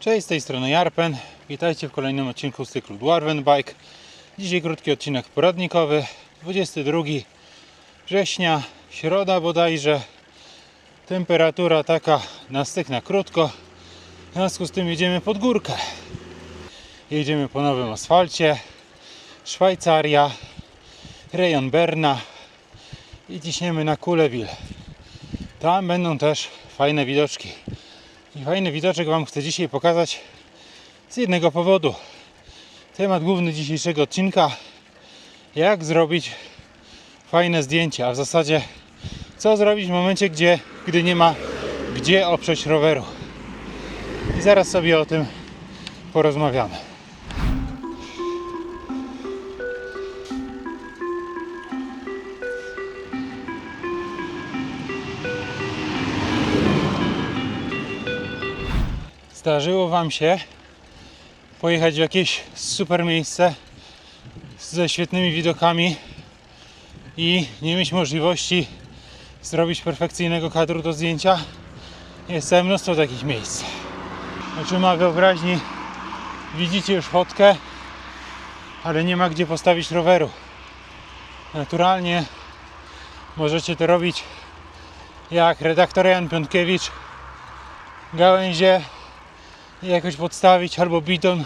Cześć, z tej strony Jarpen. Witajcie w kolejnym odcinku z cyklu Dwarven Bike. Dzisiaj krótki odcinek poradnikowy. 22 września, środa bodajże. Temperatura taka na styk na krótko. W związku z tym jedziemy pod górkę. Jedziemy po nowym asfalcie. Szwajcaria, rejon Berna i ciśniemy na Kulewil. Tam będą też fajne widoczki. I fajny widoczek Wam chcę dzisiaj pokazać z jednego powodu. Temat główny dzisiejszego odcinka jak zrobić fajne zdjęcie, a w zasadzie co zrobić w momencie, gdzie, gdy nie ma gdzie oprzeć roweru. I zaraz sobie o tym porozmawiamy. Zdarzyło Wam się pojechać w jakieś super miejsce ze świetnymi widokami i nie mieć możliwości zrobić perfekcyjnego kadru do zdjęcia? Jest całe mnóstwo takich miejsc. Oczyma wyobraźni widzicie już fotkę, ale nie ma gdzie postawić roweru. Naturalnie możecie to robić jak redaktor Jan Piątkiewicz gałęzie jakoś podstawić albo bidon,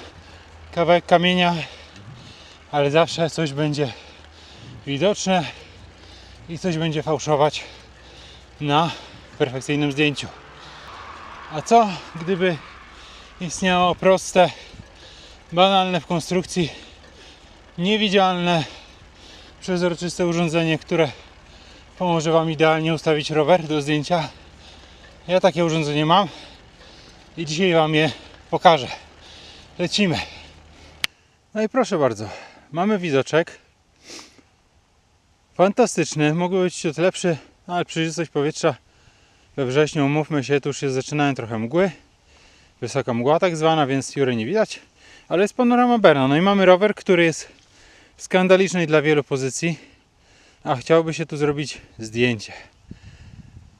kawałek kamienia, ale zawsze coś będzie widoczne i coś będzie fałszować na perfekcyjnym zdjęciu. A co gdyby istniało proste, banalne w konstrukcji, niewidzialne, przezroczyste urządzenie, które pomoże Wam idealnie ustawić rower do zdjęcia? Ja takie urządzenie mam i dzisiaj Wam je pokażę. Lecimy. No i proszę bardzo, mamy widoczek. Fantastyczny, mógłby być ciut lepszy, no ale przejrzystość powietrza we wrześniu, umówmy się, tu już się zaczynają trochę mgły. Wysoka mgła tak zwana, więc jury nie widać. Ale jest panorama Berna. No i mamy rower, który jest w skandalicznej dla wielu pozycji, a chciałby się tu zrobić zdjęcie.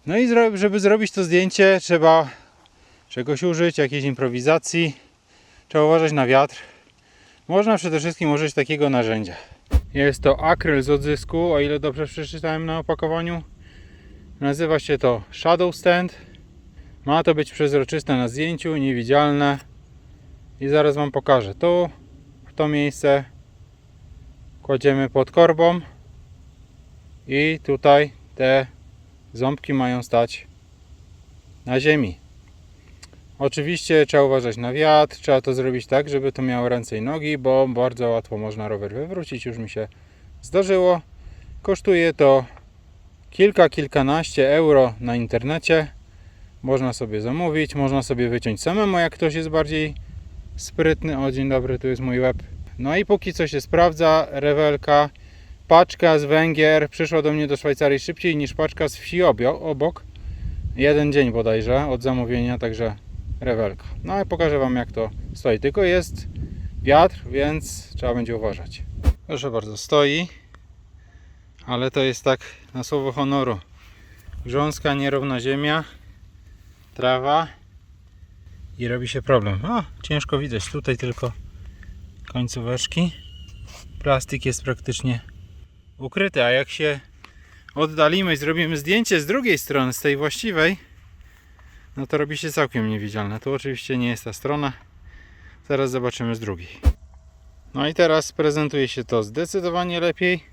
No i żeby zrobić to zdjęcie, trzeba czegoś użyć, jakiejś improwizacji. Trzeba uważać na wiatr. Można przede wszystkim użyć takiego narzędzia. Jest to akryl z odzysku, o ile dobrze przeczytałem na opakowaniu. Nazywa się to Shadow Stand. Ma to być przezroczyste na zdjęciu, niewidzialne. I zaraz Wam pokażę. Tu, w to miejsce kładziemy pod korbą. I tutaj te ząbki mają stać na ziemi. Oczywiście trzeba uważać na wiatr, trzeba to zrobić tak, żeby to miało ręce i nogi, bo bardzo łatwo można rower wywrócić, już mi się zdarzyło. Kosztuje to kilka, kilkanaście euro na internecie. Można sobie zamówić, można sobie wyciąć samemu, jak ktoś jest bardziej sprytny. O, dzień dobry, tu jest mój web. No i póki co się sprawdza, rewelka, paczka z Węgier przyszła do mnie do Szwajcarii szybciej niż paczka z wsi obok. Jeden dzień bodajże od zamówienia, także rewelka. No i pokażę Wam jak to stoi. Tylko jest wiatr, więc trzeba będzie uważać. Proszę bardzo, stoi, ale to jest tak na słowo honoru. Grząska, nierówna ziemia, trawa i robi się problem. O, ciężko widać tutaj tylko końcóweczki. Plastik jest praktycznie ukryty, a jak się oddalimy i zrobimy zdjęcie z drugiej strony, z tej właściwej, no to robi się całkiem niewidzialne. Tu oczywiście nie jest ta strona. Zaraz zobaczymy z drugiej. No i teraz prezentuje się to zdecydowanie lepiej.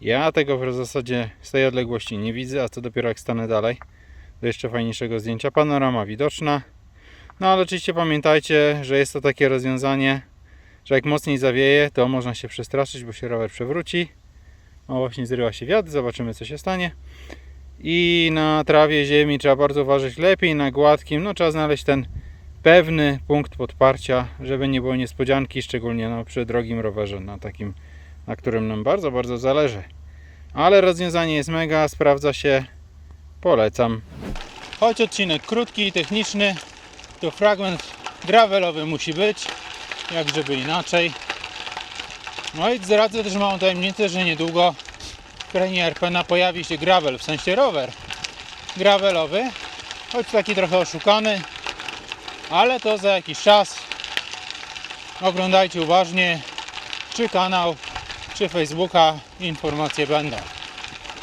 Ja tego w zasadzie z tej odległości nie widzę, a co dopiero jak stanę dalej do jeszcze fajniejszego zdjęcia. Panorama widoczna. No ale oczywiście pamiętajcie, że jest to takie rozwiązanie, że jak mocniej zawieje, to można się przestraszyć, bo się rower przewróci. O, właśnie zrywa się wiatr, zobaczymy co się stanie. I na trawie, ziemi trzeba bardzo uważać lepiej, na gładkim, no trzeba znaleźć ten pewny punkt podparcia, żeby nie było niespodzianki, szczególnie no, przy drogim rowerze, na takim, na którym nam bardzo, bardzo zależy. Ale rozwiązanie jest mega, sprawdza się, polecam. Choć odcinek krótki i techniczny, to fragment gravelowy musi być, jak żeby inaczej. No i zdradzę też małą tajemnicę, że niedługo krainie Erpena pojawi się gravel, w sensie rower gravelowy, choć taki trochę oszukany, ale to za jakiś czas. Oglądajcie uważnie, czy kanał, czy Facebooka, informacje będą.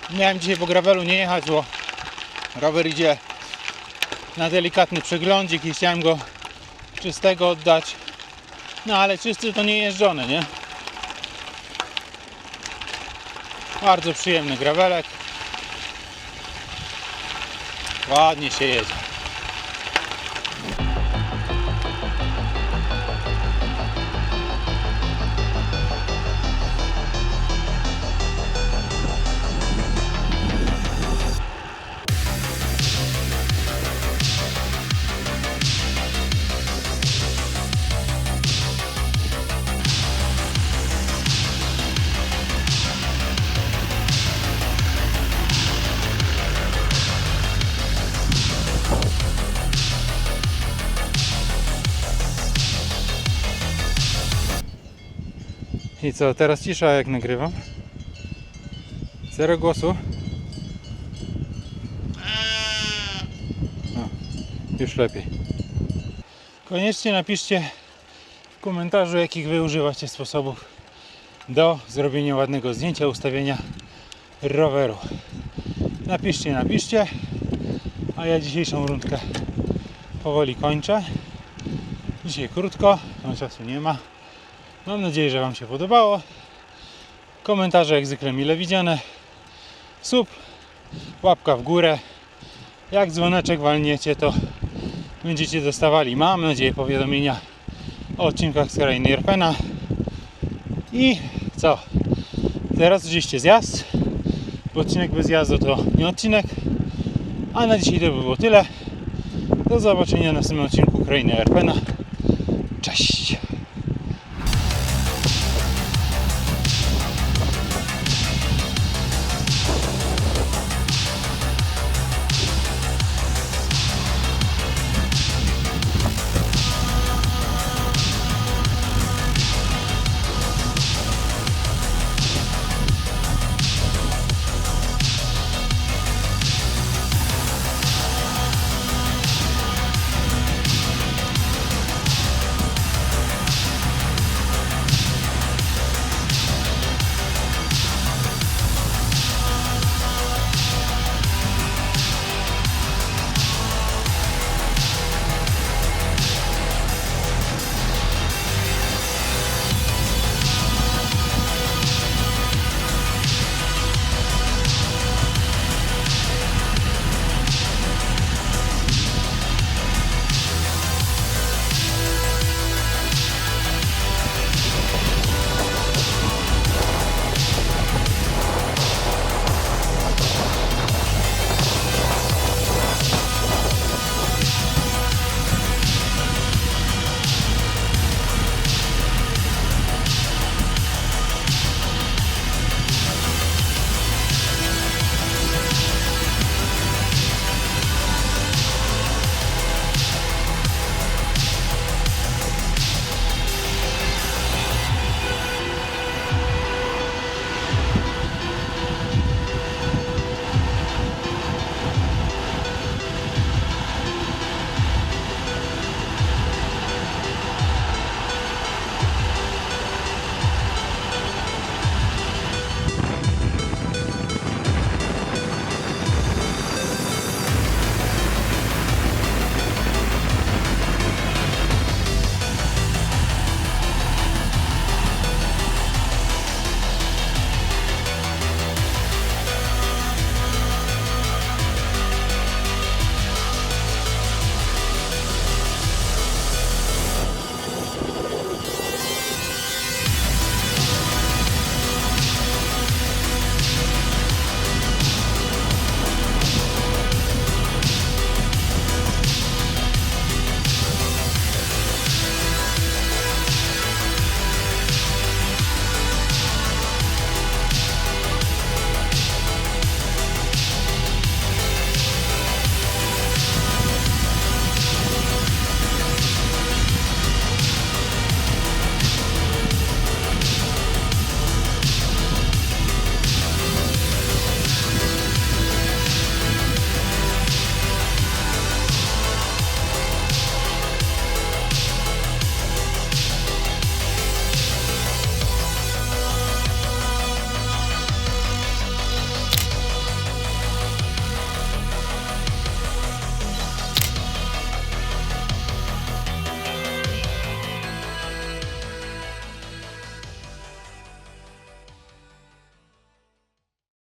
Miałem dzisiaj po gravelu nie jechać, bo rower idzie na delikatny przeglądzik i chciałem go czystego oddać. No ale czysty to nie jeżdżony, nie? Bardzo przyjemny gravelek. Ładnie się jedzie. I co, teraz cisza jak nagrywam? Zero głosu? O, już lepiej. Koniecznie napiszcie w komentarzu, jakich wy używacie sposobów do zrobienia ładnego zdjęcia, ustawienia roweru. Napiszcie, napiszcie, a ja dzisiejszą rundkę powoli kończę. Dzisiaj krótko, no czasu nie ma. Mam nadzieję, że Wam się podobało. Komentarze jak zwykle mile widziane. Sub, łapka w górę. Jak dzwoneczek walniecie, to będziecie dostawali, mam nadzieję, powiadomienia o odcinkach z krainy Irpena. I co? Teraz oczywiście zjazd. Bo odcinek bez jazdu to nie odcinek. A na dzisiaj to by było tyle. Do zobaczenia w następnym odcinku krainy Irpena. Cześć!